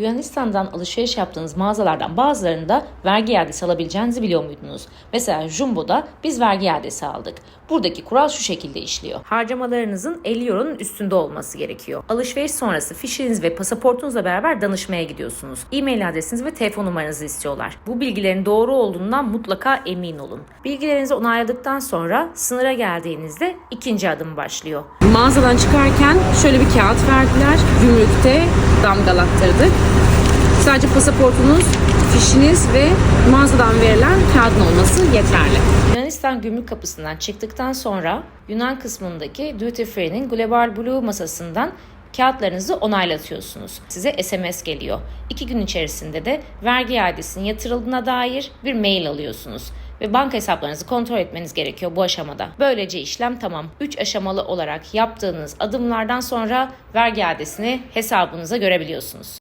Yunanistan'dan alışveriş yaptığınız mağazalardan bazılarında vergi iadesi alabileceğinizi biliyor muydunuz? Mesela Jumbo'da biz vergi iadesi aldık. Buradaki kural şu şekilde işliyor. Harcamalarınızın 50 euronun üstünde olması gerekiyor. Alışveriş sonrası fişiniz ve pasaportunuzla beraber danışmaya gidiyorsunuz. E-mail adresinizi ve telefon numaranızı istiyorlar. Bu bilgilerin doğru olduğundan mutlaka emin olun. Bilgilerinizi onayladıktan sonra sınıra geldiğinizde ikinci adım başlıyor. Mağazadan çıkarken şöyle bir kağıt verdiler. Gümrükte damgalattırdık. Sadece pasaportunuz, fişiniz ve mağazadan verilen kağıdın olması yeterli. Yunanistan gümrük kapısından çıktıktan sonra Yunan kısmındaki Duty Free'nin Global Blue masasından kağıtlarınızı onaylatıyorsunuz. Size SMS geliyor. İki gün içerisinde de vergi iadesinin yatırıldığına dair bir mail alıyorsunuz ve banka hesaplarınızı kontrol etmeniz gerekiyor bu aşamada. Böylece işlem tamam. 3 aşamalı olarak yaptığınız adımlardan sonra vergi iadesini hesabınıza görebiliyorsunuz.